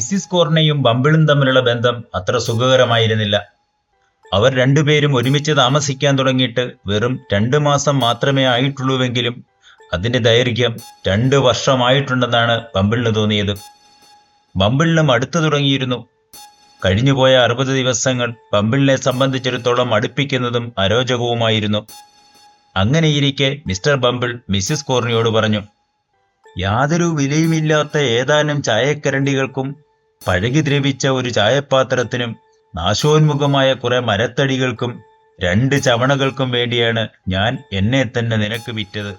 Mrs കോർണയും ബമ്പിളും തമ്മിലുള്ള ബന്ധം അത്ര സുഖകരമായിരുന്നില്ല. അവർ രണ്ടുപേരും ഒരുമിച്ച് താമസിക്കാൻ തുടങ്ങിയിട്ട് വെറും രണ്ട് മാസം മാത്രമേ ആയിട്ടുള്ളൂവെങ്കിലും അതിന്റെ ദൈർഘ്യം രണ്ട് വർഷമായിട്ടുണ്ടെന്നാണ് ബമ്പിളിന് തോന്നിയത്. ബമ്പിളിനും അടുത്തു തുടങ്ങിയിരുന്നു. കഴിഞ്ഞുപോയ അറുപത് ദിവസങ്ങൾ ബമ്പിളിനെ സംബന്ധിച്ചിടത്തോളം അടുപ്പിക്കുന്നതും അരോചകവുമായിരുന്നു. അങ്ങനെയിരിക്കെ മിസ്റ്റർ ബമ്പിൾ മിസ്സിസ് കോർണിയോട് പറഞ്ഞു യാതൊരു വിലയുമില്ലാത്ത ഏതാനും ചായക്കരണ്ടികൾക്കും പഴകി ദ്രവിച്ച ഒരു ചായപാത്രത്തിനും നാശോന്മുഖമായ കുറെ മരത്തടികൾക്കും രണ്ട് ചവണകൾക്കും വേണ്ടിയാണ് ഞാൻ എന്നെ തന്നെ നിനക്ക് വിറ്റത്.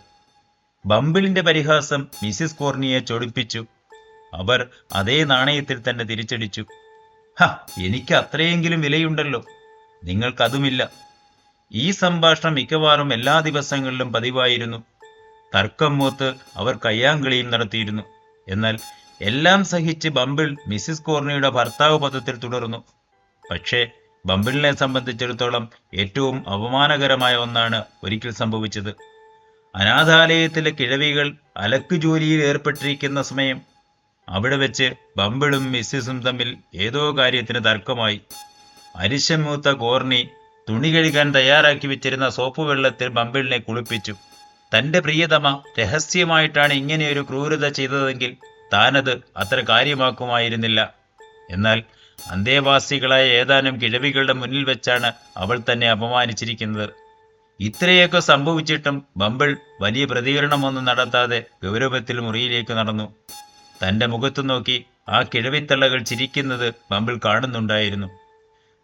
ബമ്പിളിന്റെ പരിഹാസം മിസ്സിസ് കോർണിയെ ചൊടിപ്പിച്ചു. അവർ അതേ നാണയത്തിൽ തന്നെ തിരിച്ചടിച്ചു. ഹ എനിക്ക് അത്രയെങ്കിലും വിലയുണ്ടല്ലോ. നിങ്ങൾക്കതുമില്ല. ഈ സംഭാഷണം മിക്കവാറും എല്ലാ ദിവസങ്ങളിലും പതിവായിരുന്നു. തർക്കം മൂത്ത് അവർ കയ്യാങ്കളിയും നടത്തിയിരുന്നു. എന്നാൽ എല്ലാം സഹിച്ച് ബമ്പിൾ മിസ്സിസ് കോർണിയുടെ ഭർത്താവ് പദത്തിൽ തുടർന്നു. പക്ഷേ ബമ്പിളിനെ സംബന്ധിച്ചിടത്തോളം ഏറ്റവും അപമാനകരമായ ഒന്നാണ് ഒരിക്കൽ സംഭവിച്ചത്. അനാഥാലയത്തിലെ കിഴവികൾ അലക്ക് ജോലിയിൽ ഏർപ്പെട്ടിരിക്കുന്ന സമയം അവിടെ വെച്ച് ബമ്പിളും മിസ്സിസും തമ്മിൽ ഏതോ കാര്യത്തിന് തർക്കമായി. അരിശം മൂത്ത കോർണി തുണി കഴുകാൻ തയ്യാറാക്കി വെച്ചിരുന്ന സോപ്പ് വെള്ളത്തിൽ ബമ്പിളിനെ കുളിപ്പിച്ചു. തന്റെ പ്രിയതമ രഹസ്യമായിട്ടാണ് ഇങ്ങനെയൊരു ക്രൂരത ചെയ്തതെങ്കിൽ താനത് അത്ര കാര്യമാക്കുമായിരുന്നില്ല. എന്നാൽ അന്തേവാസികളായ ഏതാനും കിഴവികളുടെ മുന്നിൽ വെച്ചാണ് അവൾ തന്നെ അപമാനിച്ചിരിക്കുന്നത്. ഇത്രയൊക്കെ സംഭവിച്ചിട്ടും ബമ്പിൾ വലിയ പ്രതികരണമൊന്നും നടത്താതെ ഗൗരവത്തിൽ മുറിയിലേക്ക് നടന്നു. തന്റെ മുഖത്തു നോക്കി ആ കിഴവിത്തള്ളകൾ ചിരിക്കുന്നത് ബമ്പിൾ കാണുന്നുണ്ടായിരുന്നു.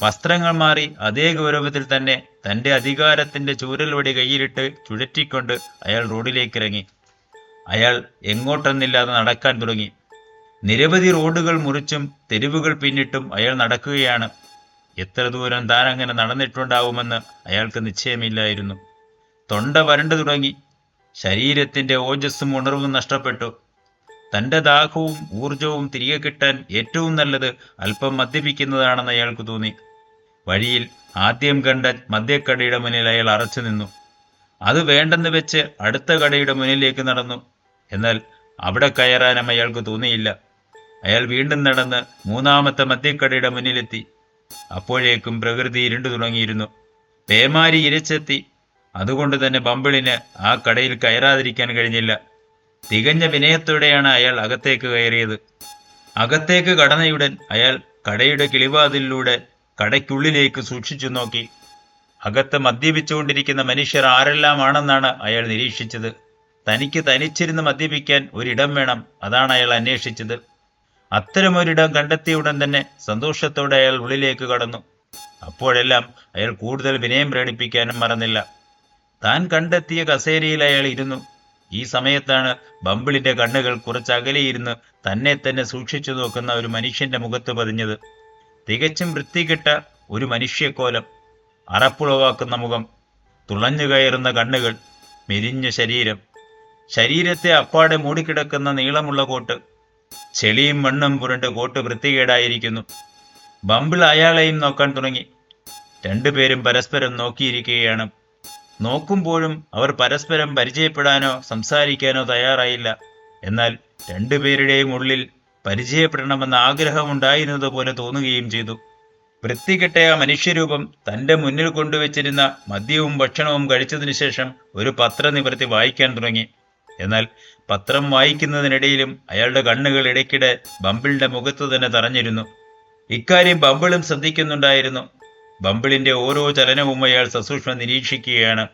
വസ്ത്രങ്ങൾ മാറി അതേ ഗൗരവത്തിൽ തന്നെ തന്റെ അധികാരത്തിന്റെ ചൂരൽവടി കയ്യിലിട്ട് ചുഴറ്റിക്കൊണ്ട് അയാൾ റോഡിലേക്കിറങ്ങി. അയാൾ എങ്ങോട്ടെന്നില്ലാതെ നടക്കാൻ തുടങ്ങി. നിരവധി റോഡുകൾ മുറിച്ചും തെരുവുകൾ പിന്നിട്ടും അയാൾ നടക്കുകയാണ്. എത്ര ദൂരം താൻ അങ്ങനെ നടന്നിട്ടുണ്ടാവുമെന്ന് അയാൾക്ക് നിശ്ചയമില്ലായിരുന്നു. തൊണ്ട വരണ്ടു തുടങ്ങി. ശരീരത്തിന്റെ ഓജസ്സും ഉണർവും നഷ്ടപ്പെട്ടു. തന്റെ ദാഹവും ഊർജവും തിരികെ കിട്ടാൻ ഏറ്റവും നല്ലത് അല്പം മദ്യപിക്കുന്നതാണെന്ന് അയാൾക്ക് തോന്നി. വഴിയിൽ ആദ്യം കണ്ട മദ്യക്കടയുടെ മുന്നിൽ അയാൾ അറച്ചു നിന്നു. അത് വേണ്ടെന്ന് വെച്ച് അടുത്ത കടയുടെ മുന്നിലേക്ക് നടന്നു. എന്നാൽ അവിടെ കയറാനും അയാൾക്ക് തോന്നിയില്ല. അയാൾ വീണ്ടും നടന്ന് മൂന്നാമത്തെ മദ്യക്കടയുടെ മുന്നിലെത്തി. അപ്പോഴേക്കും പ്രകൃതി ഇരുണ്ടു തുടങ്ങിയിരുന്നു. പേമാരി ഇരച്ചെത്തി. അതുകൊണ്ട് തന്നെ ബമ്പിളിന് ആ കടയിൽ കയറാതിരിക്കാൻ കഴിഞ്ഞില്ല. തികഞ്ഞ വിനയത്തോടെയാണ് അയാൾ അകത്തേക്ക് കയറിയത്. അകത്തേക്ക് കടന്നയുടൻ അയാൾ കടയുടെ കിളിവാതിലൂടെ കടയ്ക്കുള്ളിലേക്ക് സൂക്ഷിച്ചു നോക്കി. അകത്ത് മദ്യപിച്ചുകൊണ്ടിരിക്കുന്ന മനുഷ്യർ ആരെല്ലാമാണെന്നാണ് അയാൾ നിരീക്ഷിച്ചത്. തനിക്ക് തനിച്ചിരുന്ന് മദ്യപിക്കാൻ ഒരിടം വേണം. അതാണ് അയാൾ അന്വേഷിച്ചത്. അത്തരമൊരിടം കണ്ടെത്തിയ ഉടൻ തന്നെ സന്തോഷത്തോടെ അയാൾ ഉള്ളിലേക്ക് കടന്നു. അപ്പോഴെല്ലാം അയാൾ കൂടുതൽ വിനയം പ്രകടിപ്പിക്കാനും മറന്നില്ല. താൻ കണ്ടെത്തിയ കസേരയിൽ അയാൾ ഇരുന്നു. ഈ സമയത്താണ് ബമ്പിളിന്റെ കണ്ണുകൾ കുറച്ചകലെയിരുന്ന് തന്നെ തന്നെ സൂക്ഷിച്ചു നോക്കുന്ന ഒരു മനുഷ്യന്റെ മുഖത്ത് പതിഞ്ഞത്. തികച്ചും വൃത്തികെട്ട ഒരു മനുഷ്യക്കോലം. അറപ്പുളവാക്കുന്ന മുഖം. തുളഞ്ഞു കയറുന്ന കണ്ണുകൾ. മെലിഞ്ഞ ശരീരം. ശരീരത്തെ അപ്പാടെ മൂടിക്കിടക്കുന്ന നീളമുള്ള കോട്ട്. ചെളിയും മണ്ണും പുരണ്ട് കോട്ട് വൃത്തികേടായിരിക്കുന്നു. ബമ്പിൾ അയാളെയും നോക്കാൻ തുടങ്ങി. രണ്ടുപേരും പരസ്പരം നോക്കിയിരിക്കുകയാണ്. നോക്കുമ്പോഴും അവർ പരസ്പരം പരിചയപ്പെടാനോ സംസാരിക്കാനോ തയ്യാറായില്ല. എന്നാൽ രണ്ടുപേരുടെയും ഉള്ളിൽ പരിചയപ്പെടണമെന്ന ആഗ്രഹമുണ്ടായിരുന്നത് പോലെ തോന്നുകയും ചെയ്തു. വൃത്തികെട്ട മനുഷ്യരൂപം തന്റെ മുന്നിൽ കൊണ്ടുവച്ചിരുന്ന മദ്യവും ഭക്ഷണവും കഴിച്ചതിനു ശേഷം ഒരു പത്രം നിവർത്തി വായിക്കാൻ തുടങ്ങി. എന്നാൽ പത്രം വായിക്കുന്നതിനിടയിലും അയാളുടെ കണ്ണുകൾ ഇടയ്ക്കിടെ ബമ്പിളിന്റെ മുഖത്ത് തന്നെ തറഞ്ഞിരുന്നു. ഇക്കാര്യം ബമ്പിളും ശ്രദ്ധിക്കുന്നുണ്ടായിരുന്നു. ബമ്പിളിന്റെ ഓരോ ചലനവും അയാൾ സസൂക്ഷ്മം നിരീക്ഷിക്കുകയാണ്.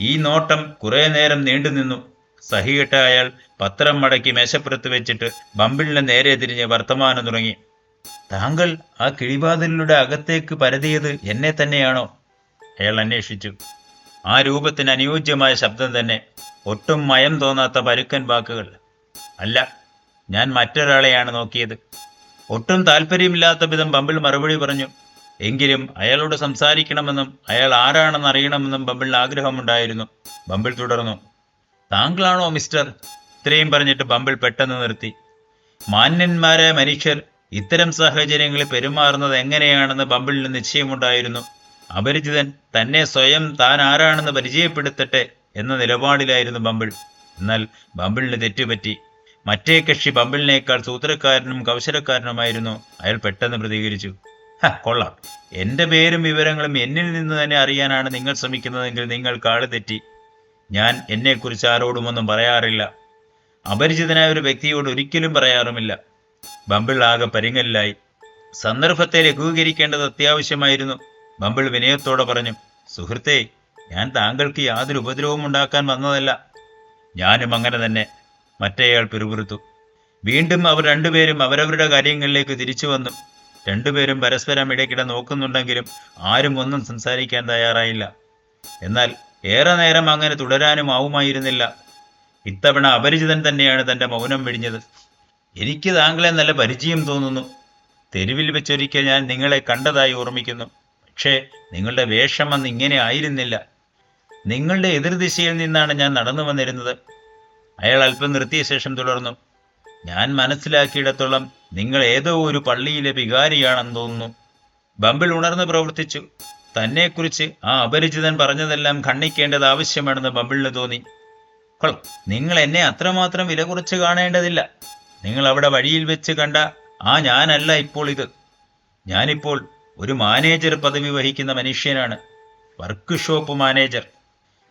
ഈ നോട്ടം കുറെ നേരം നീണ്ടുനിന്നു സഹികെട്ട അയാൾ പത്രം മടക്കി മേശപ്പുറത്ത് വെച്ചിട്ട് ബമ്പിളിനെ നേരെ തിരിഞ്ഞ് വർത്തമാനം തുടങ്ങി. താങ്കൾ ആ കിളിവാതിലിലൂടെ അകത്തേക്ക് പരതിയത് എന്നെ തന്നെയാണോ? അയാൾ അന്വേഷിച്ചു. ആ രൂപത്തിന് അനുയോജ്യമായ ശബ്ദം തന്നെ. ഒട്ടും മയം തോന്നാത്ത പരുക്കൻ വാക്കുകൾ. അല്ല ഞാൻ മറ്റൊരാളെയാണ് നോക്കിയത്. ഒട്ടും താല്പര്യമില്ലാത്ത വിധം ബമ്പിൾ മറുപടി പറഞ്ഞു. എങ്കിലും അയാളോട് സംസാരിക്കണമെന്നും അയാൾ ആരാണെന്ന് അറിയണമെന്നും ബമ്പിളിന് ആഗ്രഹമുണ്ടായിരുന്നു. ബമ്പിൾ തുടർന്നു താങ്കളാണോ മിസ്റ്റർ? ഇത്രയും പറഞ്ഞിട്ട് ബമ്പിൾ പെട്ടെന്ന് നിർത്തി. മാന്യന്മാരായ മനുഷ്യർ ഇത്തരം സാഹചര്യങ്ങളിൽ പെരുമാറുന്നത് എങ്ങനെയാണെന്ന് ബമ്പിളിന് നിശ്ചയമുണ്ടായിരുന്നു. അപരിചിതൻ തന്നെ സ്വയം താൻ ആരാണെന്ന് പരിചയപ്പെടുത്തട്ടെ എന്ന നിലപാടിലായിരുന്നു ബമ്പിൾ. എന്നാൽ ബമ്പിളിന് തെറ്റുപറ്റി. മറ്റേ കക്ഷി ബമ്പിളിനേക്കാൾ സൂത്രക്കാരനും കൗശലക്കാരനുമായിരുന്നു. അയാൾ പെട്ടെന്ന് പ്രതികരിച്ചു. "ഹ, കൊള്ളാം. എന്റെ പേരും വിവരങ്ങളും എന്നിൽ നിന്ന് തന്നെ അറിയാനാണ് നിങ്ങൾ ശ്രമിക്കുന്നതെങ്കിൽ നിങ്ങൾ കാട് തെറ്റി. ഞാൻ എന്നെക്കുറിച്ച് ആരോടും ഒന്നും പറയാറില്ല. അപരിചിതനായ ഒരു വ്യക്തിയോട് ഒരിക്കലും പറയാറുമില്ല. ബമ്പിൾ ആകെ പരിങ്ങലിലായി. സന്ദർഭത്തെ ലഘൂകരിക്കേണ്ടത് അത്യാവശ്യമായിരുന്നു. ബമ്പിൾ വിനയത്തോടെ പറഞ്ഞു സുഹൃത്തേ ഞാൻ താങ്കൾക്ക് യാതൊരു ഉപദ്രവവും ഉണ്ടാക്കാൻ വന്നതല്ല. ഞാനും അങ്ങനെ തന്നെ. മറ്റേയാൾ പിറുപിറുത്തു. വീണ്ടും അവർ രണ്ടുപേരും അവരവരുടെ കാര്യങ്ങളിലേക്ക് തിരിച്ചു വന്നു. രണ്ടുപേരും പരസ്പരം ഇടയ്ക്കിടെ നോക്കുന്നുണ്ടെങ്കിലും ആരും ഒന്നും സംസാരിക്കാൻ തയ്യാറായില്ല. എന്നാൽ ഏറെ നേരം അങ്ങനെ തുടരാനും ആവുമായിരുന്നില്ല. ഇത്തവണ അപരിചിതൻ തന്നെയാണ് തന്റെ മൗനം വെടിഞ്ഞത്. എനിക്ക് താങ്കളെ നല്ല പരിചയം തോന്നുന്നു. തെരുവിൽ വെച്ചൊരിക്കൽ ഞാൻ നിങ്ങളെ കണ്ടതായി ഓർമ്മിക്കുന്നു. പക്ഷേ നിങ്ങളുടെ വേഷം അന്ന് ഇങ്ങനെ ആയിരുന്നില്ല. നിങ്ങളുടെ എതിർദിശയിൽ നിന്നാണ് ഞാൻ നടന്നു വന്നിരുന്നത്. അയാൾ അല്പം നിർത്തിയ ശേഷം തുടർന്നു ഞാൻ മനസ്സിലാക്കിയിടത്തോളം നിങ്ങൾ ഏതോ ഒരു പള്ളിയിലെ വികാരിയാണെന്ന് തോന്നുന്നു. ബമ്പിൾ ഉണർന്ന് പ്രവർത്തിച്ചു. തന്നെക്കുറിച്ച് ആ അപരിചിതൻ പറഞ്ഞതെല്ലാം ഖണ്ഡിക്കേണ്ടത് ആവശ്യമാണെന്ന് ബമ്പിളിന് തോന്നി. കൊള്ളാം നിങ്ങൾ എന്നെ അത്രമാത്രം വില കുറച്ച് കാണേണ്ടതില്ല. നിങ്ങൾ അവിടെ വഴിയിൽ വെച്ച് കണ്ട ആ ഞാനല്ല ഇപ്പോൾ ഇത്. ഞാനിപ്പോൾ ഒരു മാനേജർ പദവി വഹിക്കുന്ന മനുഷ്യനാണ് വർക്ക് ഷോപ്പ് മാനേജർ.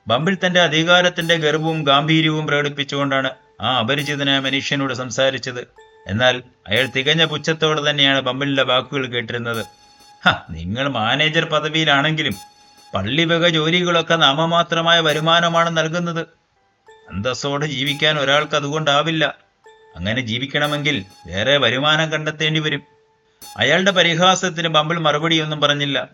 ബമ്പിൾ തന്റെ അധികാരത്തിന്റെ ഗർവവും ഗാംഭീര്യവും പ്രകടിപ്പിച്ചുകൊണ്ടാണ് ആ അപരിചിതനായ മനുഷ്യനോട് സംസാരിച്ചത്. എന്നാൽ അയാൾ തികഞ്ഞ പുച്ഛത്തോടെ തന്നെയാണ് ബമ്പിളിന്റെ വാക്കുകൾ കേട്ടിരുന്നത്. ഹ നിങ്ങൾ മാനേജർ പദവിയിലാണെങ്കിലും പള്ളി വക ജോലികളൊക്കെ നാമമാത്രമായ വരുമാനമാണ് നൽകുന്നത്. അന്തസ്സോടെ ജീവിക്കാൻ ഒരാൾക്ക് അതുകൊണ്ടാവില്ല. അങ്ങനെ ജീവിക്കണമെങ്കിൽ വേറെ വരുമാനം കണ്ടെത്തേണ്ടി വരും. അയാളുടെ പരിഹാസത്തിന് ബമ്പിൾ മറുപടിയൊന്നും പറഞ്ഞില്ല.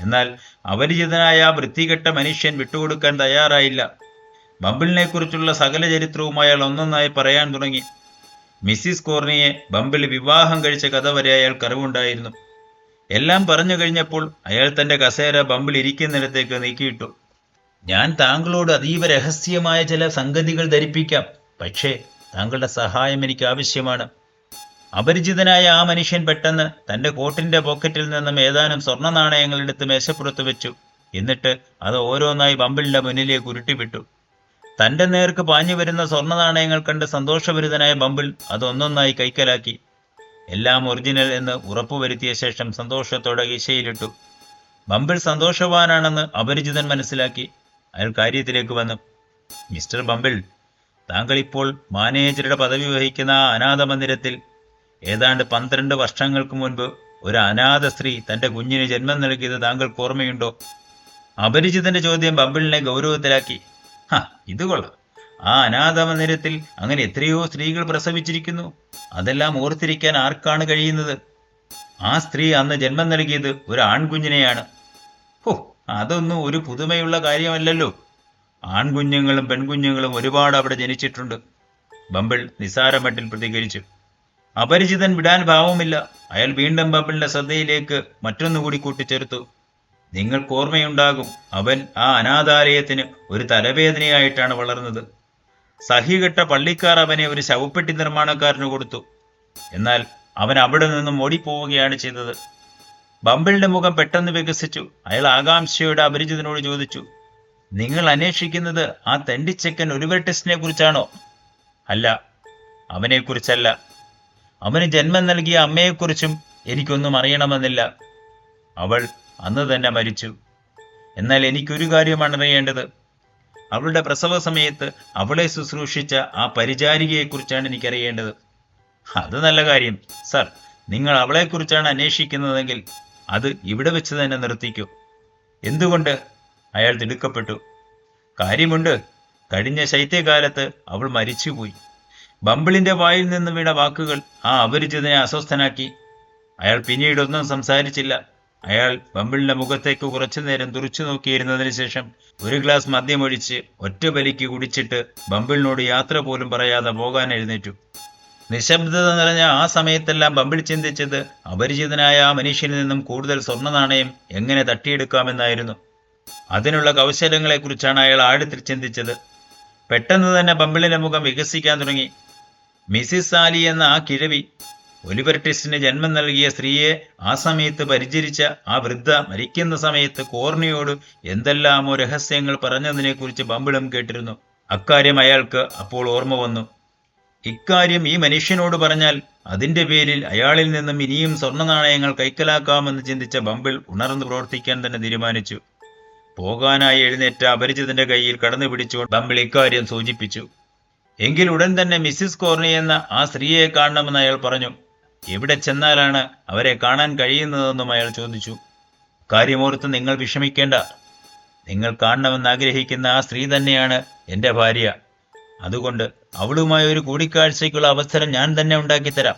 എന്നാൽ അപരിചിതനായ ആ വൃത്തികെട്ട മനുഷ്യൻ വിട്ടുകൊടുക്കാൻ തയ്യാറായില്ല. ബമ്പിളിനെ കുറിച്ചുള്ള സകല ചരിത്രവും അയാൾ ഒന്നൊന്നായി പറയാൻ തുടങ്ങി. മിസ്സിസ് കോർണിയെ ബമ്പിൾ വിവാഹം കഴിച്ച കഥ വരെ അയാൾ അറിവുണ്ടായിരുന്നു എല്ലാം പറഞ്ഞു കഴിഞ്ഞപ്പോൾ അയാൾ തന്റെ കസേര ബമ്പിൾ ഇരിക്കുന്നിടത്തേക്ക് നീക്കിയിട്ടു. ഞാൻ താങ്കളോട് അതീവ രഹസ്യമായ ചില സംഗതികൾ ധരിപ്പിക്കാം. പക്ഷേ താങ്കളുടെ സഹായം എനിക്ക് ആവശ്യമാണ്. അപരിചിതനായ ആ മനുഷ്യൻ പെട്ടെന്ന് തന്റെ കോട്ടിന്റെ പോക്കറ്റിൽ നിന്നും ഏതാനും സ്വർണ നാണയങ്ങൾ എടുത്ത് മേശപ്പുറത്ത് വെച്ചു. എന്നിട്ട് അത് ഓരോന്നായി ബമ്പിളിന്റെ മുന്നിലേക്ക് ഉരുട്ടിവിട്ടു. തന്റെ നേർക്ക് പാഞ്ഞു വരുന്ന സ്വർണ നാണയങ്ങൾ കണ്ട് സന്തോഷഭരിതനായ ബമ്പിൾ അതൊന്നൊന്നായി കൈക്കലാക്കി. എല്ലാം ഒറിജിനൽ എന്ന് ഉറപ്പുവരുത്തിയ ശേഷം സന്തോഷത്തോടെ ഈശയിലിട്ടു. ബമ്പിൾ സന്തോഷവാനാണെന്ന് അപരിചിതൻ മനസ്സിലാക്കി. അയാൾ കാര്യത്തിലേക്ക് വന്നു. മിസ്റ്റർ ബമ്പിൾ താങ്കൾ ഇപ്പോൾ മാനേജറുടെ പദവി വഹിക്കുന്ന ആ അനാഥ മന്ദിരത്തിൽ ഏതാണ്ട് പന്ത്രണ്ട് വർഷങ്ങൾക്ക് മുൻപ് ഒരു അനാഥ സ്ത്രീ തന്റെ കുഞ്ഞിന് ജന്മം നൽകിയത് താങ്കൾക്ക് ഓർമ്മയുണ്ടോ? അപരിചിതന്റെ ചോദ്യം ബമ്പിളിനെ ഗൗരവത്തിലാക്കി. ഹ ഇത് കൊള്ളാം. ആ അനാഥ മന്ദിരത്തിൽ അങ്ങനെ എത്രയോ സ്ത്രീകൾ പ്രസവിച്ചിരിക്കുന്നു. അതെല്ലാം ഓർത്തിരിക്കാൻ ആർക്കാണ് കഴിയുന്നത്? ആ സ്ത്രീ അന്ന് ജന്മം നൽകിയത് ഒരു ആൺകുഞ്ഞിനെയാണ്. ഹോ അതൊന്നും ഒരു പുതുമയുള്ള കാര്യമല്ലല്ലോ. ആൺകുഞ്ഞുങ്ങളും പെൺകുഞ്ഞുങ്ങളും ഒരുപാട് അവിടെ ജനിച്ചിട്ടുണ്ട്. ബമ്പിൾ നിസാരമട്ടിൽ പ്രതികരിച്ചു. അപരിചിതൻ വിടാൻ ഭാവമില്ല അയാൾ വീണ്ടും ബാബിളിന്റെ ശ്രദ്ധയിലേക്ക് മറ്റൊന്നുകൂടി കൂട്ടിച്ചേർത്തു. നിങ്ങൾക്ക് ഓർമ്മയുണ്ടാകും അവൻ ആ അനാഥാലയത്തിന് ഒരു തലവേദനയായിട്ടാണ് വളർന്നത്. സഹികെട്ട പള്ളിക്കാർ അവനെ ഒരു ശവപ്പെട്ടി നിർമ്മാണക്കാരന് കൊടുത്തു. എന്നാൽ അവൻ അവിടെ നിന്നും ഓടിപ്പോവുകയാണ് ചെയ്തത്. ബമ്പിളിന്റെ മുഖം പെട്ടെന്ന് വികസിച്ചു. അയാൾ ആകാംക്ഷയുടെ അപരിചിതനോട് ചോദിച്ചു നിങ്ങൾ അന്വേഷിക്കുന്നത് ആ തെണ്ടിച്ചക്കൻ ഒരു ടെസ്റ്റിനെ കുറിച്ചാണോ അല്ല അവനെക്കുറിച്ചല്ല. അവന് ജന്മം നൽകിയ അമ്മയെക്കുറിച്ചും എനിക്കൊന്നും അറിയണമെന്നില്ല. അവൾ അന്ന് തന്നെ മരിച്ചു. എന്നാൽ എനിക്കൊരു കാര്യമാണ് അറിയേണ്ടത്. അവളുടെ പ്രസവ സമയത്ത് അവളെ ശുശ്രൂഷിച്ച ആ പരിചാരികയെക്കുറിച്ചാണ് എനിക്കറിയേണ്ടത്. അത് നല്ല കാര്യം സർ. നിങ്ങൾ അവളെക്കുറിച്ചാണ് അന്വേഷിക്കുന്നതെങ്കിൽ അത് ഇവിടെ വെച്ച് തന്നെ നിർത്തിക്കൂ. എന്തുകൊണ്ട്? അയാൾ തിടുക്കപ്പെട്ടു. കാര്യമുണ്ട്. കഴിഞ്ഞ ശൈത്യകാലത്ത് അവൾ മരിച്ചുപോയി. ബമ്പിളിന്റെ വായിൽ നിന്ന് വീണ വാക്കുകൾ ആ അപരിചിതനെ അസ്വസ്ഥനാക്കി. അയാൾ പിന്നീടൊന്നും സംസാരിച്ചില്ല. അയാൾ ബമ്പിളിന്റെ മുഖത്തേക്ക് കുറച്ചു നേരം തുറച്ചു നോക്കിയിരുന്നതിന് ശേഷം ഒരു ഗ്ലാസ് മദ്യമൊഴിച്ച് ഒറ്റ ബലിക്ക് കുടിച്ചിട്ട് ബമ്പിളിനോട് യാത്ര പോലും പറയാതെ പോകാൻ എഴുന്നേറ്റു. നിശബ്ദത നിറഞ്ഞ ആ സമയത്തെല്ലാം ബമ്പിൾ ചിന്തിച്ചത് അപരിചിതനായ ആ മനുഷ്യനിൽ നിന്നും കൂടുതൽ സ്വർണ നാണയം എങ്ങനെ തട്ടിയെടുക്കാമെന്നായിരുന്നു. അതിനുള്ള കൗശലങ്ങളെക്കുറിച്ചാണ് അയാൾ ആഴത്തിൽ ചിന്തിച്ചത്. പെട്ടെന്ന് തന്നെ ബമ്പിളിന്റെ മുഖം വികസിക്കാൻ തുടങ്ങി. മിസിസ് സാലി എന്ന ആ കിഴവി ഒലിവർ ജന്മം നൽകിയ സ്ത്രീയെ ആ സമയത്ത് പരിചരിച്ച ആ വൃദ്ധ മരിക്കുന്ന സമയത്ത് കോർണിയോട് എന്തെല്ലാമോ രഹസ്യങ്ങൾ പറഞ്ഞതിനെക്കുറിച്ച് ബമ്പിളം കേട്ടിരുന്നു. അക്കാര്യം അയാൾക്ക് അപ്പോൾ ഓർമ്മ വന്നു. ഇക്കാര്യം ഈ മനുഷ്യനോട് പറഞ്ഞാൽ അതിന്റെ പേരിൽ അയാളിൽ നിന്നും ഇനിയും സ്വർണനാണയങ്ങൾ കൈക്കലാക്കാമെന്ന് ചിന്തിച്ച ബമ്പിൾ ഉണർന്നു പ്രവർത്തിക്കാൻ തന്നെ തീരുമാനിച്ചു. പോകാനായി എഴുന്നേറ്റ അപരിചിതന്റെ കയ്യിൽ കടന്നു പിടിച്ചുകൊണ്ട് ബമ്പിൾ ഇക്കാര്യം സൂചിപ്പിച്ചു. എങ്കിൽ ഉടൻ തന്നെ മിസ്സിസ് കോർണി എന്ന ആ സ്ത്രീയെ കാണണമെന്ന് അയാൾ പറഞ്ഞു. എവിടെ ചെന്നാലാണ് അവരെ കാണാൻ കഴിയുന്നതെന്നും അയാൾ ചോദിച്ചു. കാര്യമോർത്ത് നിങ്ങൾ വിഷമിക്കേണ്ട. നിങ്ങൾ കാണണമെന്ന് ആഗ്രഹിക്കുന്ന ആ സ്ത്രീ തന്നെയാണ് എന്റെ ഭാര്യ. അതുകൊണ്ട് അവളുമായി ഒരു കൂടിക്കാഴ്ചയ്ക്കുള്ള അവസരം ഞാൻ തന്നെ ഉണ്ടാക്കിത്തരാം.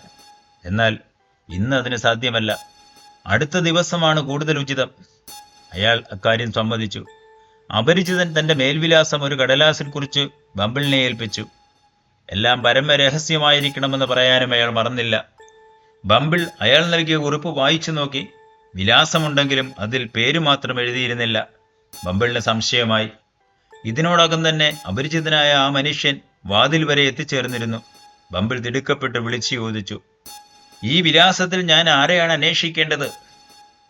എന്നാൽ ഇന്ന് അതിന് സാധ്യമല്ല. അടുത്ത ദിവസമാണ് കൂടുതൽ ഉചിതം. അയാൾ അക്കാര്യം സമ്മതിച്ചു. അപരിചിതൻ തന്റെ മേൽവിലാസം ഒരു കടലാസിൽ കുറിച്ച് ബമ്പിളിനെ ഏൽപ്പിച്ചു. എല്ലാം പരമ രഹസ്യമായിരിക്കണമെന്ന് പറയാനും അയാൾ മറന്നില്ല. ബമ്പിൾ അയാൾ നൽകിയ കുറിപ്പ് വായിച്ചു നോക്കി. വിലാസമുണ്ടെങ്കിലും അതിൽ പേര് മാത്രം എഴുതിയിരുന്നില്ല. ബമ്പിളിന് സംശയമായി. ഇതിനോടകം തന്നെ അപരിചിതനായ ആ മനുഷ്യൻ വാതിൽ വരെ എത്തിച്ചേർന്നിരുന്നു. ബമ്പിൾ തിടുക്കപ്പെട്ട് വിളിച്ചു ചോദിച്ചു. ഈ വിലാസത്തിൽ ഞാൻ ആരെയാണ് അന്വേഷിക്കേണ്ടത്?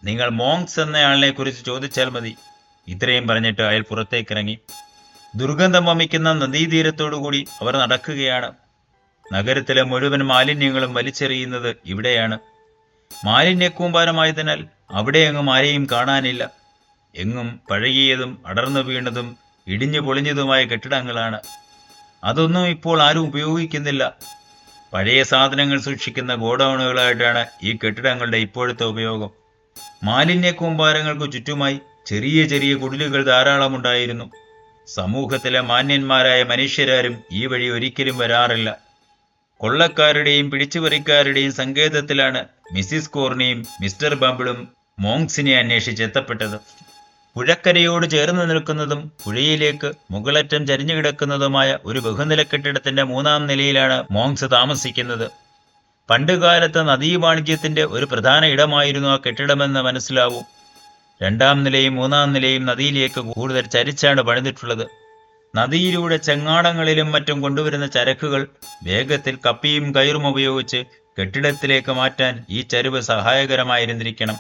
നിങ്ങൾ മോങ്സ് എന്നയാളിനെ കുറിച്ച് ചോദിച്ചാൽ മതി. ഇത്രയും പറഞ്ഞിട്ട് അയാൾ പുറത്തേക്കിറങ്ങി. ദുർഗന്ധം വമിക്കുന്ന നദീതീരത്തോടുകൂടി അവർ നടക്കുകയാണ്. നഗരത്തിലെ മുഴുവൻ മാലിന്യങ്ങളും വലിച്ചെറിയുന്നത് ഇവിടെയാണ്. മാലിന്യക്കൂമ്പാരമായതിനാൽ അവിടെ എങ്ങും ആരെയും കാണാനില്ല. എങ്ങും പഴകിയതും അടർന്നു വീണതും ഇടിഞ്ഞു പൊളിഞ്ഞതുമായ കെട്ടിടങ്ങളാണ്. അതൊന്നും ഇപ്പോൾ ആരും ഉപയോഗിക്കുന്നില്ല. പഴയ സാധനങ്ങൾ സൂക്ഷിക്കുന്ന ഗോഡൌണുകളായിട്ടാണ് ഈ കെട്ടിടങ്ങളുടെ ഇപ്പോഴത്തെ ഉപയോഗം. മാലിന്യ കൂമ്പാരങ്ങൾക്ക് ചുറ്റുമായി ചെറിയ ചെറിയ കുടിലുകൾ ധാരാളമുണ്ടായിരുന്നു. സമൂഹത്തിലെ മാന്യന്മാരായ മനുഷ്യരാരും ഈ വഴി ഒരിക്കലും വരാറില്ല. കൊള്ളക്കാരുടെയും പിടിച്ചുപറിക്കാരുടെയും സങ്കേതത്തിലാണ് മിസ്സിസ് കോർണിയും മിസ്റ്റർ ബംബിളും മോങ്സിനെ അന്വേഷിച്ചെത്തപ്പെട്ടത് പുഴക്കരയോട് ചേർന്ന് നിൽക്കുന്നതും പുഴയിലേക്ക് മുകളറ്റം ചരിഞ്ഞു കിടക്കുന്നതുമായ ഒരു ബഹുനില കെട്ടിടത്തിന്റെ മൂന്നാം നിലയിലാണ് മോങ്സ് താമസിക്കുന്നത്. പണ്ടുകാലത്ത് നദീവാണിജ്യത്തിന്റെ ഒരു പ്രധാന ഇടമായിരുന്നു ആ കെട്ടിടമെന്ന് മനസ്സിലാവും. രണ്ടാം നിലയും മൂന്നാം നിലയും നദിയിലേക്ക് കൂടുതൽ ചരിച്ചാണ് പണിതിട്ടുള്ളത്. നദിയിലൂടെ ചെങ്ങാടങ്ങളിലും മറ്റും കൊണ്ടുവരുന്ന ചരക്കുകൾ വേഗത്തിൽ കപ്പിയും കയറും ഉപയോഗിച്ച് കെട്ടിടത്തിലേക്ക് മാറ്റാൻ ഈ ചരിവ് സഹായകരമായിരുന്നിരിക്കണം.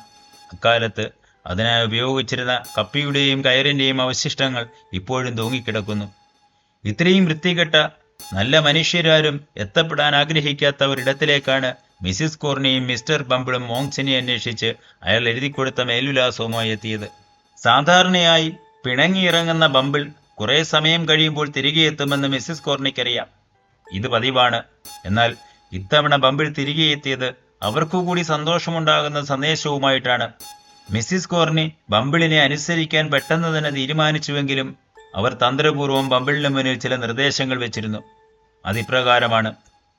അക്കാലത്ത് അതിനായി ഉപയോഗിച്ചിരുന്ന കപ്പിയുടെയും കയറിന്റെയും അവശിഷ്ടങ്ങൾ ഇപ്പോഴും തൂങ്ങിക്കിടക്കുന്നു. ഇത്രയും വൃത്തികെട്ട നല്ല മനുഷ്യരാരും എത്തപ്പെടാൻ ആഗ്രഹിക്കാത്ത ഒരിടത്തിലേക്കാണ് മിസ്സിസ് കോർണിയും മിസ്റ്റർ ബമ്പിളും മോങ്സിനെ അന്വേഷിച്ച് അയാൾ എഴുതി എഴുതിക്കൊടുത്ത മേൽവിലാസവുമായി എത്തിയത്. സാധാരണയായി പിണങ്ങിയിറങ്ങുന്ന ബംബിൾ കുറെ സമയം കഴിയുമ്പോൾ തിരികെ എത്തുമെന്ന് മിസ്സിസ് കോർണിക്കറിയാം. ഇത് പതിവാണ്. എന്നാൽ ഇത്തവണ ബംബിൾ തിരികെ എത്തിയത് അവർക്കു കൂടി സന്തോഷമുണ്ടാകുന്ന സന്ദേശവുമായിട്ടാണ്. മിസ്സിസ് കോർണി ബംബിളിനെ അനുസരിക്കാൻ പെട്ടെന്ന് തന്നെ തീരുമാനിച്ചുവെങ്കിലും അവർ തന്ത്രപൂർവം ബംബിളിന് മുന്നിൽ ചില നിർദ്ദേശങ്ങൾ വെച്ചിരുന്നു. അതിപ്രകാരമാണ്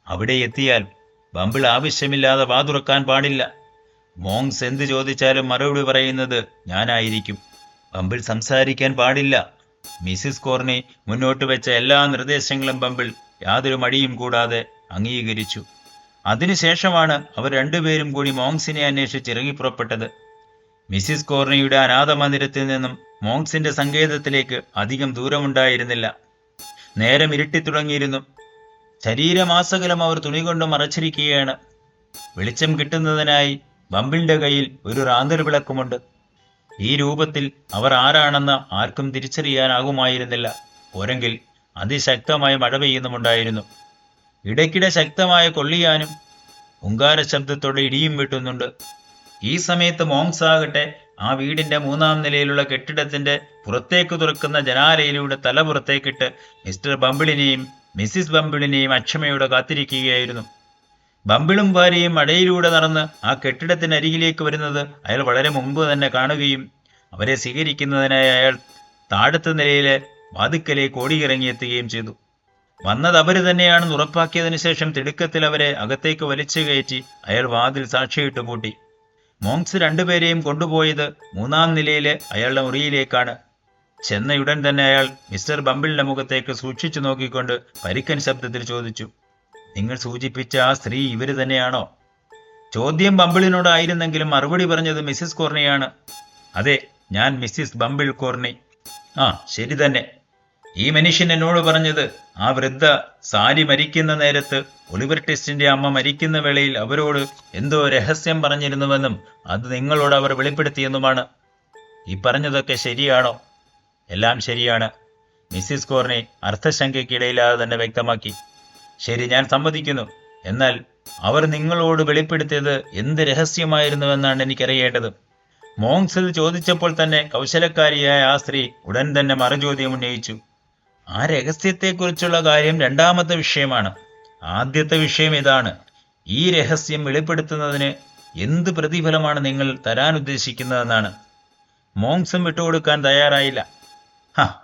അവിടെ എത്തിയാൽ ബമ്പിൾ ആവശ്യമില്ലാതെ വാതുറക്കാൻ പാടില്ല. മോങ്സ് എന്ത് ചോദിച്ചാലും മറുപടി പറയുന്നത് ഞാനായിരിക്കും. ബമ്പിൾ സംസാരിക്കാൻ പാടില്ല. മിസ്സിസ് കോർണി മുന്നോട്ട് വെച്ച എല്ലാ നിർദ്ദേശങ്ങളും ബമ്പിൾ യാതൊരു മടിയും കൂടാതെ അംഗീകരിച്ചു. അതിനുശേഷമാണ് അവർ രണ്ടുപേരും കൂടി മോങ്സിനെ അന്വേഷിച്ച് ഇറങ്ങിപ്പുറപ്പെട്ടത്. മിസ്സിസ് കോർണിയുടെ അനാഥ മന്ദിരത്തിൽ നിന്നും മോങ്സിന്റെ സങ്കേതത്തിലേക്ക് അധികം ദൂരമുണ്ടായിരുന്നില്ല. നേരം ഇരുട്ടിത്തുടങ്ങിയിരുന്നു. ശരീരമാസകലം അവർ തുണി കൊണ്ട് മറച്ചിരിക്കുകയാണ്. വെളിച്ചം കിട്ടുന്നതിനായി ബമ്പിളിന്റെ കയ്യിൽ ഒരു റാന്തൽ വിളക്കുമുണ്ട്. ഈ രൂപത്തിൽ അവർ ആരാണെന്ന് ആർക്കും തിരിച്ചറിയാനാകുമായിരുന്നില്ല. പോരെങ്കിൽ അതിശക്തമായ മഴ പെയ്യുന്നുമുണ്ടായിരുന്നു. ഇടയ്ക്കിടെ ശക്തമായ കൊള്ളിയാനും ഉങ്കാര ശബ്ദത്തോടെ ഇടിയും വെട്ടുന്നുണ്ട്. ഈ സമയത്ത് മോങ്സ് ആകട്ടെ ആ വീടിന്റെ മൂന്നാം നിലയിലുള്ള കെട്ടിടത്തിന്റെ പുറത്തേക്ക് തുറക്കുന്ന ജനാലയിലൂടെ തല പുറത്തേക്കിട്ട് മിസ്റ്റർ ബമ്പിളിനെയും മിസ്സിസ് ബമ്പിളിനെയും അക്ഷമയോടെ കാത്തിരിക്കുകയായിരുന്നു. ബമ്പിളും ഭാര്യയും മഴയിലൂടെ നടന്ന് ആ കെട്ടിടത്തിനരികിലേക്ക് വരുന്നത് അയാൾ വളരെ മുമ്പ് തന്നെ കാണുകയും അവരെ സ്വീകരിക്കുന്നതിനായി അയാൾ താഴത്തെ നിലയിലെ വാതുക്കലേക്ക് ഓടിയിറങ്ങിയെത്തുകയും ചെയ്തു. വന്നത് അവർ തന്നെയാണെന്ന് ഉറപ്പാക്കിയതിനു ശേഷം തിടുക്കത്തിൽ അവരെ അകത്തേക്ക് വലിച്ചു കയറ്റി അയാൾ വാതിൽ സാക്ഷിയിട്ട് പൂട്ടി. മോങ്സ് രണ്ടുപേരെയും കൊണ്ടുപോയത് മൂന്നാം നിലയിലെ അയാളുടെ മുറിയിലേക്കാണ്. ചെന്നയുടൻ തന്നെ അയാൾ മിസ്റ്റർ ബമ്പിളിന്റെ മുഖത്തേക്ക് സൂക്ഷിച്ചു നോക്കിക്കൊണ്ട് പരിക്കൻ ശബ്ദത്തിൽ ചോദിച്ചു നിങ്ങൾ സൂചിപ്പിച്ച ആ സ്ത്രീ ഇവർ തന്നെയാണോ? ചോദ്യം ബമ്പിളിനോടായിരുന്നെങ്കിലും മറുപടി പറഞ്ഞത് മിസ്സിസ് കോർണിയാണ്. അതെ ഞാൻ മിസ്സിസ് ബമ്പിൾ കോർണി. ആ ശരി തന്നെ. ഈ മനുഷ്യൻ എന്നോട് പറഞ്ഞത് ആ വൃദ്ധ സാരി മരിക്കുന്ന നേരത്ത് ഒളിവർ ടെസ്റ്റിന്റെ അമ്മ മരിക്കുന്ന വേളയിൽ അവരോട് എന്തോ രഹസ്യം പറഞ്ഞിരുന്നുവെന്നും അത് നിങ്ങളോട് അവർ വെളിപ്പെടുത്തിയെന്നുമാണ്. ഈ പറഞ്ഞതൊക്കെ ശരിയാണോ? എല്ലാം ശരിയാണ്. മിസ്സിസ് കോർണി അർത്ഥശങ്കയ്ക്കിടയില്ലാതെ തന്നെ വ്യക്തമാക്കി. ശരി ഞാൻ സമ്മതിക്കുന്നു. എന്നാൽ അവർ നിങ്ങളോട് വെളിപ്പെടുത്തിയത് എന്ത് രഹസ്യമായിരുന്നുവെന്നാണ് എനിക്കറിയേണ്ടത്. മോങ്സ് ഇത് ചോദിച്ചപ്പോൾ തന്നെ കൗശലക്കാരിയായ ആ സ്ത്രീ ഉടൻ തന്നെ മറുചോദ്യം ഉന്നയിച്ചു. ആ രഹസ്യത്തെക്കുറിച്ചുള്ള കാര്യം രണ്ടാമത്തെ വിഷയമാണ്. ആദ്യത്തെ വിഷയം ഇതാണ്. ഈ രഹസ്യം വെളിപ്പെടുത്തുന്നതിന് എന്ത് പ്രതിഫലമാണ് നിങ്ങൾ തരാൻ ഉദ്ദേശിക്കുന്നതെന്നാണ്. മോങ്സും വിട്ടുകൊടുക്കാൻ തയ്യാറായില്ല.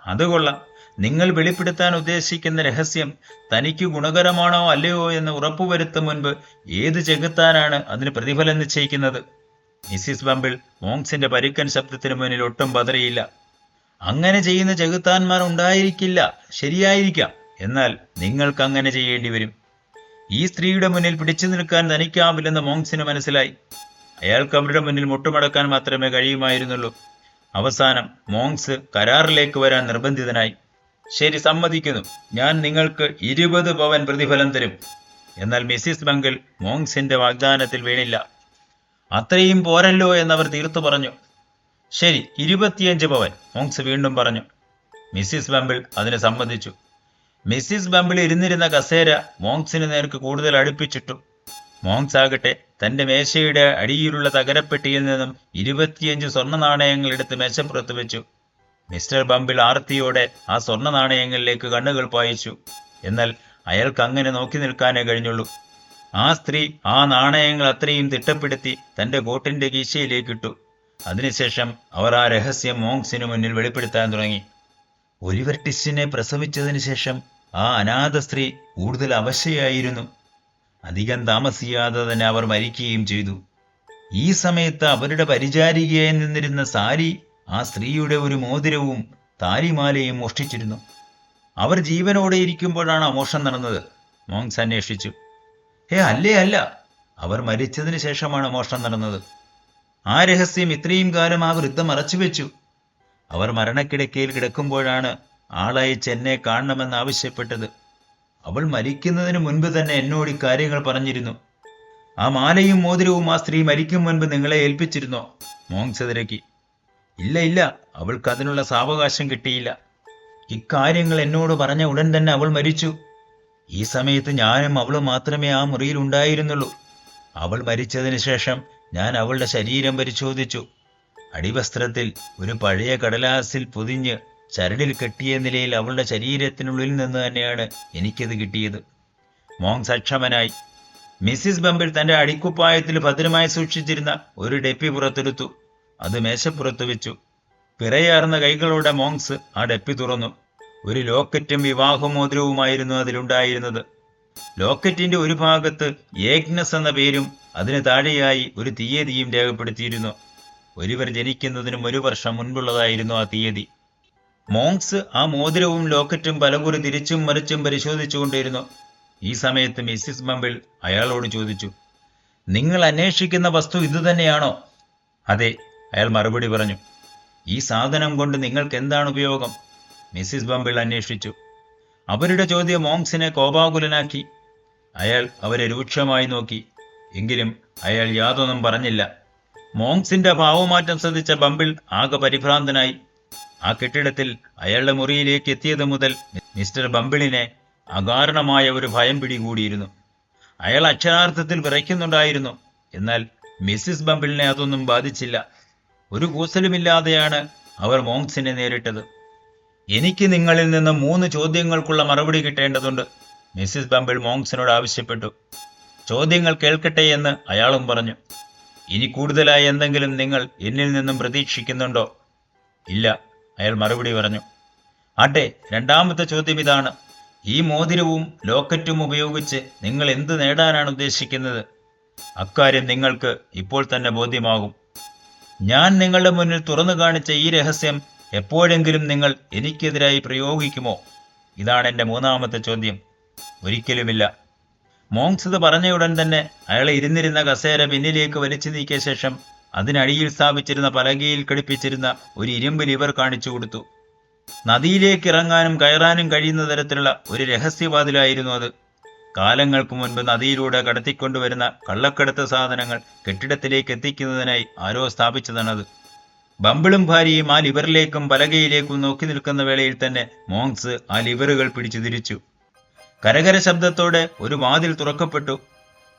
അത് കൊള്ളാം. നിങ്ങൾ വെളിപ്പെടുത്താൻ ഉദ്ദേശിക്കുന്ന രഹസ്യം തനിക്ക് ഗുണകരമാണോ അല്ലയോ എന്ന് ഉറപ്പുവരുത്തും മുൻപ് ഏത് ചെകുത്താനാണ് അതിന് പ്രതിഫലം നിശ്ചയിക്കുന്നത്? മിസ്സിസ് ബമ്പിൾ മോങ്സിന്റെ പരുക്കൻ ശബ്ദത്തിന് മുന്നിൽ ഒട്ടും പതറിയില്ല. അങ്ങനെ ചെയ്യുന്ന ചെകുത്താന്മാർ ഉണ്ടായിരിക്കില്ല ശരിയായിരിക്കാം. എന്നാൽ നിങ്ങൾക്ക് അങ്ങനെ ചെയ്യേണ്ടി വരും. ഈ സ്ത്രീയുടെ മുന്നിൽ പിടിച്ചു നിൽക്കാൻ തനിക്കാവില്ലെന്ന് മോങ്സിന് മനസ്സിലായി. അയാൾക്ക് അവരുടെ മുന്നിൽ മുട്ടുമടക്കാൻ മാത്രമേ കഴിയുമായിരുന്നുള്ളൂ. അവസാനം മോങ്സ് കരാറിലേക്ക് വരാൻ നിർബന്ധിതനായി. ശരി സമ്മതിക്കുന്നു. ഞാൻ നിങ്ങൾക്ക് ഇരുപത് പവൻ പ്രതിഫലം തരും. എന്നാൽ മിസ്സിസ് ബംഗൽ മോങ്സിന്റെ വാഗ്ദാനത്തിൽ വീണില്ല. അത്രയും പോരല്ലോ എന്നവർ തീർത്തു പറഞ്ഞു. ശരി ഇരുപത്തിയഞ്ച് പവൻ മോങ്സ് വീണ്ടും പറഞ്ഞു. മിസ്സിസ് ബംബിൾ അതിന് സമ്മതിച്ചു. മിസ്സിസ് ബംബിൾ ഇരുന്നിരുന്ന കസേര മോങ്സിന് നേർക്ക് കൂടുതൽ അടുപ്പിച്ചിട്ടു. മോങ്സ് ആകട്ടെ തന്റെ മേശയുടെ അടിയിലുള്ള തകരപ്പെട്ടിയിൽ നിന്നും ഇരുപത്തിയഞ്ച് സ്വർണ നാണയങ്ങൾ എടുത്ത് മേശപ്പുറത്ത് വെച്ചു. മിസ്റ്റർ ബമ്പിൾ ആർത്തിയോടെ ആ സ്വർണ നാണയങ്ങളിലേക്ക് കണ്ണുകൾ പായിച്ചു. എന്നാൽ അയാൾക്ക് അങ്ങനെ നോക്കി നിൽക്കാനേ കഴിഞ്ഞുള്ളൂ. ആ സ്ത്രീ ആ നാണയങ്ങൾ അത്രയും തിട്ടപ്പെടുത്തി തന്റെ കോട്ടിന്റെ കീശയിലേക്കിട്ടു അതിനുശേഷം അവർ ആ രഹസ്യം മോങ്സിന് മുന്നിൽ വെളിപ്പെടുത്താൻ തുടങ്ങി. ഒലിവർ ടിസ്സിനെ പ്രസവിച്ചതിന് ശേഷം ആ അനാഥ സ്ത്രീ കൂടുതൽ അവശയായിരുന്നു. അധികം താമസിയാതെ തന്നെ അവർ മരിക്കുകയും ചെയ്തു. ഈ സമയത്ത് അവരുടെ പരിചാരികയായി നിന്നിരുന്ന സാരി ആ സ്ത്രീയുടെ ഒരു മോതിരവും താലിമാലയും മോഷ്ടിച്ചിരുന്നു. അവർ ജീവനോടെ ഇരിക്കുമ്പോഴാണ് മോഷണം നടന്നത്. മോങ്സ് അന്വേഷിച്ചു. ഹേ അല്ലേ അല്ല. അവർ മരിച്ചതിന് ശേഷമാണ് മോഷണം നടന്നത്. ആ രഹസ്യം ഇത്രയും കാലം ആ വൃദ്ധ മറച്ചുവെച്ചു അവർ മരണക്കിടക്കയിൽ കിടക്കുമ്പോഴാണ് ആളയച്ച് എന്നെ കാണണമെന്ന് ആവശ്യപ്പെട്ടത്. അവൾ മരിക്കുന്നതിന് മുൻപ് തന്നെ എന്നോട് ഇക്കാര്യങ്ങൾ പറഞ്ഞിരുന്നു. ആ മാലയും മോതിരവും ആ സ്ത്രീ മരിക്കും മുൻപ് നിങ്ങളെ ഏൽപ്പിച്ചിരുന്നോ മോങ്സതിരക്കി ഇല്ല ഇല്ല അവൾക്ക് അതിനുള്ള സാവകാശം കിട്ടിയില്ല. ഇക്കാര്യങ്ങൾ എന്നോട് പറഞ്ഞ ഉടൻ തന്നെ അവൾ മരിച്ചു. ഈ സമയത്ത് ഞാനും അവളും മാത്രമേ ആ മുറിയിൽ ഉണ്ടായിരുന്നുള്ളൂ. അവൾ മരിച്ചതിന് ശേഷം ഞാൻ അവളുടെ ശരീരം പരിശോധിച്ചു. അടിവസ്ത്രത്തിൽ ഒരു പഴയ കടലാസിൽ പൊതിഞ്ഞ് ചരടിൽ കെട്ടിയ നിലയിൽ അവളുടെ ശരീരത്തിനുള്ളിൽ നിന്ന് തന്നെയാണ് എനിക്കത് കിട്ടിയത്. മോങ് സക്ഷമനായി. മിസ്സിസ് ബമ്പിൾ തന്റെ അടിക്കുപ്പായത്തിൽ ഭദ്രമായി സൂക്ഷിച്ചിരുന്ന ഒരു ഡെപ്പി പുറത്തെടുത്തു. അത് മേശപ്പുറത്ത് വെച്ചു. പിറയാർന്ന കൈകളോടെ മോങ്സ് ആ ഡെപ്പി തുറന്നു. ഒരു ലോക്കറ്റും വിവാഹമോതിരവുമായിരുന്നു അതിലുണ്ടായിരുന്നത്. ലോക്കറ്റിന്റെ ഒരു ഭാഗത്ത് ഏഗ്നസ് എന്ന പേരും അതിന് താഴെയായി ഒരു തീയതിയും രേഖപ്പെടുത്തിയിരുന്നു. ഒരുവർ ജനിക്കുന്നതിനും ഒരു വർഷം മുൻപുള്ളതായിരുന്നു ആ തീയതി. മോങ്സ് ആ മോതിരവും ലോക്കറ്റും പലകുറി തിരിച്ചും മറിച്ചും പരിശോധിച്ചുകൊണ്ടിരുന്നു ഈ സമയത്ത് മിസ്സിസ് ബമ്പിൾ അയാളോട് ചോദിച്ചു നിങ്ങൾ അന്വേഷിക്കുന്ന വസ്തു ഇതുതന്നെയാണോ അതെ അയാൾ മറുപടി പറഞ്ഞു ഈ സാധനം കൊണ്ട് നിങ്ങൾക്ക് എന്താണ് ഉപയോഗം? മിസ്സിസ് ബമ്പിൾ അന്വേഷിച്ചു അവരുടെ ചോദ്യം മോങ്സിനെ കോപാകുലനാക്കി. അയാൾ അവരെ രൂക്ഷമായി നോക്കി എങ്കിലും അയാൾ യാതൊന്നും പറഞ്ഞില്ല. മോങ്സിന്റെ ഭാവമാറ്റം ശ്രദ്ധിച്ച ബമ്പിൾ ആകെ പരിഭ്രാന്തനായി. ആ കെട്ടിടത്തിൽ അയാളുടെ മുറിയിലേക്ക് എത്തിയത് മുതൽ മിസ്റ്റർ ബമ്പിളിനെ അകാരണമായ ഒരു ഭയം പിടികൂടിയിരുന്നു. അയാൾ അക്ഷരാർത്ഥത്തിൽ വിറയ്ക്കുന്നുണ്ടായിരുന്നു. എന്നാൽ മിസ്സിസ് ബമ്പിളിനെ അതൊന്നും ബാധിച്ചില്ല. ഒരു കൂസലുമില്ലാതെയാണ് അവർ മോങ്സിനെ നേരിട്ടത്. എനിക്ക് നിങ്ങളിൽ നിന്ന് മൂന്ന് ചോദ്യങ്ങൾക്കുള്ള മറുപടി കിട്ടേണ്ടതുണ്ട്. മിസ്സിസ് ബമ്പിൾ മോങ്സിനോട് ആവശ്യപ്പെട്ടു. ചോദ്യങ്ങൾ കേൾക്കട്ടെ എന്ന് അയാളും പറഞ്ഞു. ഇനി കൂടുതലായി എന്തെങ്കിലും നിങ്ങൾ എന്നിൽ നിന്നും പ്രതീക്ഷിക്കുന്നുണ്ടോ? ഇല്ല. അയാൾ മറുപടി പറഞ്ഞു ആട്ടെ രണ്ടാമത്തെ ചോദ്യം ഇതാണ്. ഈ മോതിരവും ലോക്കറ്റും ഉപയോഗിച്ച് നിങ്ങൾ എന്ത് നേടാനാണ് ഉദ്ദേശിക്കുന്നത്? അക്കാര്യം നിങ്ങൾക്ക് ഇപ്പോൾ തന്നെ ബോധ്യമാകും. ഞാൻ നിങ്ങളുടെ മുന്നിൽ തുറന്നു കാണിച്ച ഈ രഹസ്യം എപ്പോഴെങ്കിലും നിങ്ങൾ എനിക്കെതിരായി പ്രയോഗിക്കുമോ? ഇതാണ് എന്റെ മൂന്നാമത്തെ ചോദ്യം. ഒരിക്കലുമില്ല. മോങ്സ് പറഞ്ഞയുടൻ തന്നെ അയാളെ ഇരുന്നിരുന്ന കസേര പിന്നിലേക്ക് വലിച്ചു നീക്കിയ ശേഷം അതിനടിയിൽ സ്ഥാപിച്ചിരുന്ന പലകയിൽ ഘടിപ്പിച്ചിരുന്ന ഒരു ഇരുമ്പ് ലിവർ കാണിച്ചു കൊടുത്തു. നദിയിലേക്ക് ഇറങ്ങാനും കയറാനും കഴിയുന്ന തരത്തിലുള്ള ഒരു രഹസ്യവാതിലായിരുന്നു അത്. കാലങ്ങൾക്ക് മുൻപ് നദിയിലൂടെ കടത്തിക്കൊണ്ടുവരുന്ന കള്ളക്കടത്ത് സാധനങ്ങൾ കെട്ടിടത്തിലേക്ക് എത്തിക്കുന്നതിനായി ആരോ സ്ഥാപിച്ചതാണത്. ബമ്പിളും ഭാര്യയും ആ ലിവറിലേക്കും പലകയിലേക്കും നോക്കി നിൽക്കുന്ന വേളയിൽ തന്നെ മോങ്സ് ആ ലിവറുകൾ പിടിച്ചു തിരിച്ചു. കരകര ശബ്ദത്തോടെ ഒരു വാതിൽ തുറക്കപ്പെട്ടു.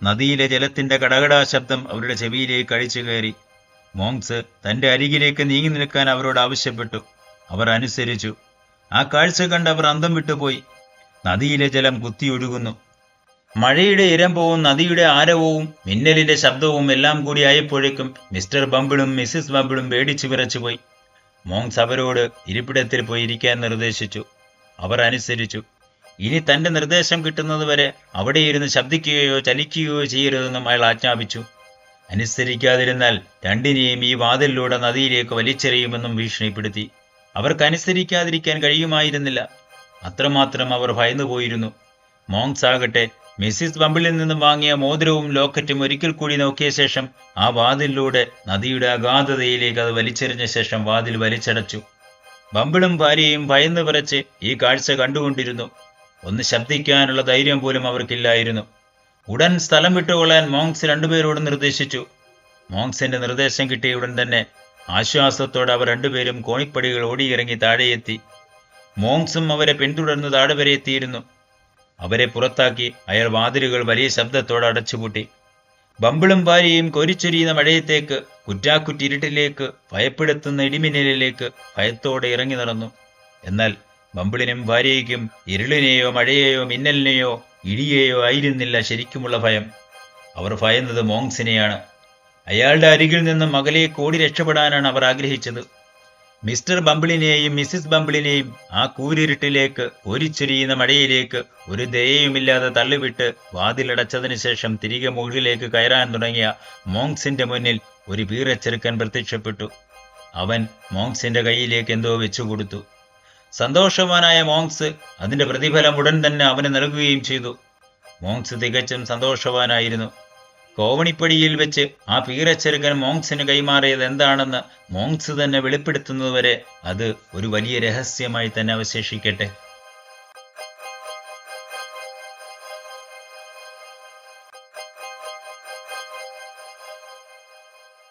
നദിയിലെ ജലത്തിന്റെ കടകടാ ശബ്ദം അവരുടെ ചെവിയിലേക്ക് അഴിച്ചു കയറി. മോങ്സ് തന്റെ അരികിലേക്ക് നീങ്ങി നിൽക്കാൻ അവരോട് ആവശ്യപ്പെട്ടു. അവർ അനുസരിച്ചു. ആ കാഴ്ച കണ്ട് അവർ അന്തം വിട്ടുപോയി. നദിയിലെ ജലം കുത്തിയൊഴുകുന്നു. മഴയുടെ ഇരമ്പവും നദിയുടെ ആരവവും മിന്നലിന്റെ ശബ്ദവും എല്ലാം കൂടി ആയപ്പോഴേക്കും മിസ്റ്റർ ബമ്പിളും മിസ്സിസ് ബമ്പിളും പേടിച്ചു വിറച്ചുപോയി. മോങ്സ് അവരോട് ഇരിപ്പിടത്തിൽ പോയി ഇരിക്കാൻ നിർദ്ദേശിച്ചു. അവർ അനുസരിച്ചു. ഇനി തന്റെ നിർദ്ദേശം കിട്ടുന്നതുവരെ അവിടെ ഇരുന്ന് ശബ്ദിക്കുകയോ ചലിക്കുകയോ ചെയ്യരുതെന്നും അയാൾ ആജ്ഞാപിച്ചു. അനുസരിക്കാതിരുന്നാൽ രണ്ടിനെയും ഈ വാതിലിലൂടെ നദിയിലേക്ക് വലിച്ചെറിയുമെന്നും ഭീഷണിപ്പെടുത്തി. അവർക്ക് അനുസരിക്കാതിരിക്കാൻ കഴിയുമായിരുന്നില്ല. അത്രമാത്രം അവർ ഭയന്നുപോയിരുന്നു. മോങ്സ് ആകട്ടെ മിസ്സിസ് ബമ്പിളിൽ നിന്നും വാങ്ങിയ മോതിരവും ലോക്കറ്റും ഒരിക്കൽ കൂടി നോക്കിയ ശേഷം ആ വാതിലിലൂടെ നദിയുടെ അഗാധതയിലേക്ക് അത് വലിച്ചെറിഞ്ഞ ശേഷം വാതിൽ വലിച്ചടച്ചു. ബമ്പിളും ഭാര്യയും ഭയന്ന് പറച്ച് ഈ കാഴ്ച കണ്ടുകൊണ്ടിരുന്നു. ഒന്ന് ശബ്ദിക്കാനുള്ള ധൈര്യം പോലും അവർക്കില്ലായിരുന്നു. ഉടൻ സ്ഥലം വിട്ടുകൊള്ളാൻ മോങ്സ് രണ്ടുപേരോട് നിർദ്ദേശിച്ചു. മോങ്സിന്റെ നിർദ്ദേശം കിട്ടിയ ഉടൻ തന്നെ ആശ്വാസത്തോടെ അവർ രണ്ടുപേരും കോണിപ്പടികൾ ഓടിയിറങ്ങി താഴെയെത്തി. മോങ്സും അവരെ പിന്തുടർന്ന് താഴെ വരെ എത്തിയിരുന്നു. അവരെ പുറത്താക്കി അയാൾ വാതിലുകൾ വലിയ ശബ്ദത്തോടെ അടച്ചുപൂട്ടി. ബമ്പിളും ഭാര്യയും കൊരിച്ചൊരിയുന്ന മഴയത്തേക്ക് കുറ്റാക്കുറ്റിരുട്ടിലേക്ക് ഭയപ്പെടുത്തുന്ന ഇടിമിന്നലിലേക്ക് ഭയത്തോടെ ഇറങ്ങി നടന്നു. എന്നാൽ ബമ്പിളിനും ഭാര്യയ്ക്കും ഇരുളിനെയോ മഴയെയോ മിന്നലിനെയോ ഇടിയെയോ ആയിരുന്നില്ല ശരിക്കുമുള്ള ഭയം. അവർ ഭയന്നത് മോങ്സിനെയാണ്. അയാളുടെ അരികിൽ നിന്നും മകളെ കോടി രക്ഷപ്പെടാനാണ് അവർ ആഗ്രഹിച്ചത്. മിസ്റ്റർ ബമ്പിളിനെയും മിസ്സിസ് ബമ്പിളിനെയും ആ കൂരിരുട്ടിലേക്ക് ഒരിച്ചൊരിയുന്ന മഴയിലേക്ക് ഒരു ദയയുമില്ലാതെ തള്ളിവിട്ട് വാതിലടച്ചതിനു ശേഷം തിരികെ മുകളിലേക്ക് കയറാൻ തുടങ്ങിയ മോങ്സിന്റെ മുന്നിൽ ഒരു വീറച്ചെറുക്കൻ പ്രത്യക്ഷപ്പെട്ടു. അവൻ മോങ്സിന്റെ കയ്യിലേക്ക് എന്തോ വെച്ചുകൊടുത്തു. സന്തോഷവാനായ മോങ്സ് അതിന്റെ പ്രതിഫലം ഉടൻ തന്നെ അവന് നൽകുകയും ചെയ്തു. മോങ്സ് തികച്ചും സന്തോഷവാനായിരുന്നു. കോവണിപ്പടിയിൽ വെച്ച് ആ പീറച്ചെറുക്കൻ മോങ്സിന് കൈമാറിയത് എന്താണെന്ന് മോങ്സ് തന്നെ വെളിപ്പെടുത്തുന്നതുവരെ അത് ഒരു വലിയ രഹസ്യമായി തന്നെ അവശേഷിക്കട്ടെ.